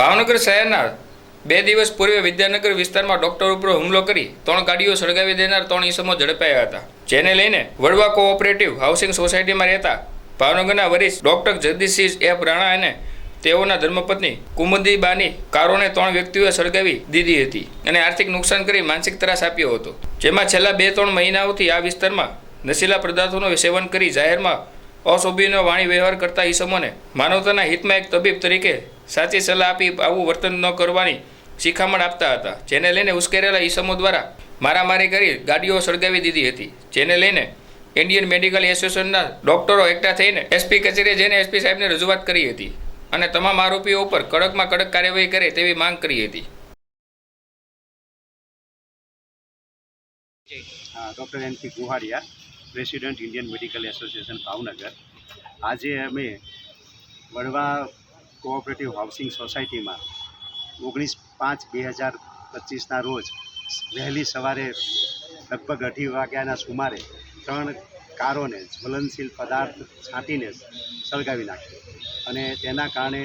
ભાવનગર શહેરના બે દિવસ પૂર્વે વિદ્યાનગર વિસ્તારમાં ડોક્ટર ઉપર હુમલો કરી ત્રણ ગાડીઓ સળગાવી દેનાર ત્રણ ઈસમો ઝડપાયા હતા. જેને લઈને વડવા કોઓપરેટિવ હાઉસિંગ સોસાયટીમાં રહેતા ભાવનગરના વરિષ્ઠ ડોક્ટર જગદીશસિંહ એફ રાણા અને તેઓના ધર્મપત્ની કુમુદીબાની કારોને ત્રણ વ્યક્તિઓએ સળગાવી દીધી હતી અને આર્થિક નુકસાન કરી માનસિક ત્રાસ આપ્યો હતો. જેમાં છેલ્લા બે ત્રણ મહિનાઓથી આ વિસ્તારમાં નશીલા પદાર્થોનું સેવન કરી જાહેરમાં અશોભનીય વાણી વ્યવહાર કરતા ઈસમોને માનવતાના હિતમાં એક તબીબ તરીકે સાચી સલાહ આપી આવું વર્તન ન કરવાની શિખામણ આપતા હતા, જેને લઈને ઉશ્કેરેલા ઈસમો દ્વારા મારામારી કરી ગાડીઓ સળગાવી દીધી હતી, જેને લઈને ઇન્ડિયન મેડિકલ એસોસિએશનના ડોક્ટરો એકઠા થઈને એસપી કચેરીએ જઈને એસપી સાહેબને રજૂઆત કરી હતી અને તમામ આરોપીઓ ઉપર કડકમાં કડક કાર્યવાહી કરે તેવી માંગ કરી હતી. Doctor N P Guhadiya president Indian Medical Association Bhavnagar. આજે અમે વડવા કોઓપરેટિવ હાઉસિંગ સોસાયટીમાં ઓગણીસ પાંચ બે હજાર પચીસના રોજ વહેલી સવારે લગભગ અઢી વાગ્યાના સુમારે ત્રણ કારોને જ્વલનશીલ પદાર્થ છાંટીને સળગાવી નાખ્યો અને તેના કારણે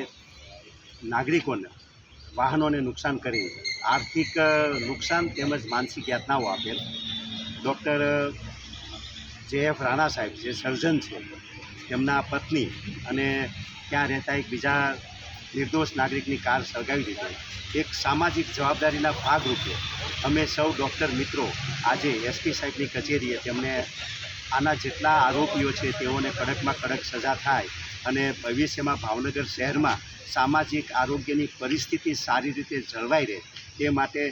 નાગરિકોને વાહનોને નુકસાન કરી, આર્થિક નુકસાન તેમજ માનસિક યાતનાઓ આપેલ. ડૉક્ટર જે એફ રાણા સાહેબ, જે સર્જન છે, તેમના પત્ની અને ત્યાં રહેતા એક બીજા નિર્દોષ નાગરિકની કાર સળગાવી દીધી. એક સામાજિક જવાબદારીના ભાગરૂપે અમે સૌ ડૉક્ટર મિત્રો આજે એસપી સાહેબની કચેરીએ તેમને આના જેટલા આરોપીઓ છે તેઓને કડકમાં કડક સજા થાય અને ભવિષ્યમાં ભાવનગર શહેરમાં સામાજિક આરોગ્યની પરિસ્થિતિ સારી રીતે જળવાઈ રહે તે માટે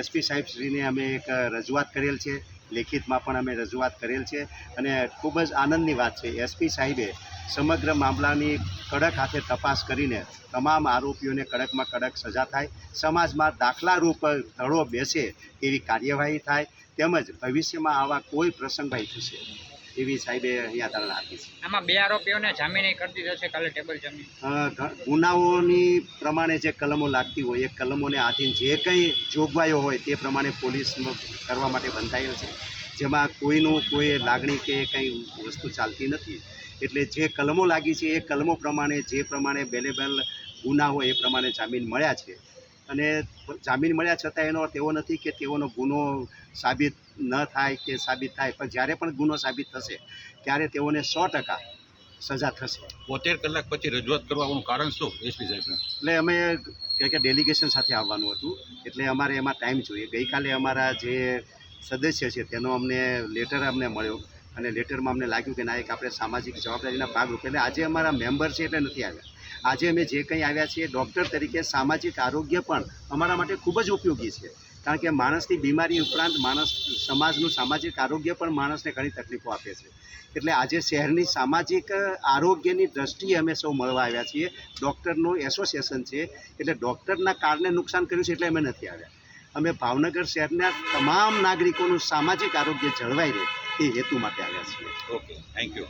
એસપી સાહેબશ્રીને અમે એક રજૂઆત કરેલ છે. લેખિતમાં પણ અમે રજૂઆત કરેલ છે અને ખૂબ જ આનંદની વાત છે. એસપી સાહેબે સમગ્ર મામલાની કડક હાથે તપાસ કરીને તમામ આરોપીઓને કડકમાં કડક સજા થાય, સમાજમાં દાખલારૂપ ધડો બેસે એવી કાર્યવાહી થાય, તેમજ ભવિષ્યમાં આવા કોઈ પ્રસંગભાઈ થશે. એવી સાહેબે અહીંયા ધારણા આપી છે. આમાં બે આરોપીઓને જામીન કરતી જશે કાલે ટેબલ જમીન. ગુનાઓની પ્રમાણે જે કલમો લાગતી હોય એ કલમોને આધીન જે કંઈ જોગવાઈઓ હોય તે પ્રમાણે પોલીસ કરવા માટે બંધાયેલ છે. જેમાં કોઈનું કોઈ લાગણી કે કંઈ વસ્તુ ચાલતી નથી. એટલે જે કલમો લાગી છે એ કલમો પ્રમાણે જે પ્રમાણે બેલેબલ ગુના હોય એ પ્રમાણે જામીન મળ્યા છે. અને જામીન મળ્યા છતાં એનો અર્થ એવો નથી કે તેઓનો ગુનો સાબિત ન થાય કે સાબિત થાય પણ જ્યારે પણ ગુનો સાબિત થશે ત્યારે તેઓને સો ટકા સજા થશે. બોતેર કલાક પછી રજૂઆત કરવાનું કારણ શું એસપી સાહેબને? એટલે અમે કે કે ડેલિગેશન સાથે આવવાનું હતું એટલે અમારે એમાં ટાઈમ જોઈએ. ગઈકાલે અમારા જે સદસ્ય છે તેનો અમને લેટર અમને મળ્યો. અને લેટરમાં અમને લાગ્યું કે ના, એક આપણે સામાજિક જવાબદારીના ભાગરૂપે એટલે આજે અમારા મેમ્બર છે એટલે નથી આવ્યા. આજે અમે જે કંઈ આવ્યા છીએ ડૉક્ટર તરીકે સામાજિક આરોગ્ય પણ અમારા માટે ખૂબ જ ઉપયોગી છે. કારણ કે માણસની બીમારી ઉપરાંત માણસ, સમાજનું સામાજિક આરોગ્ય પણ માણસને ઘણી તકલીફો આપે છે. એટલે આજે શહેરની સામાજિક આરોગ્યની દ્રષ્ટિએ અમે સૌ મળવા આવ્યા છીએ. ડૉક્ટરનું એસોસિએશન છે. એટલે ડૉક્ટરના કારણે નુકસાન કર્યું છે એટલે અમે નથી આવ્યા. અમે ભાવનગર શહેરના તમામ નાગરિકોનું સામાજિક આરોગ્ય જળવાઈ રહે. એ હેતુ માટે આવ્યા છીએ. Okay thank you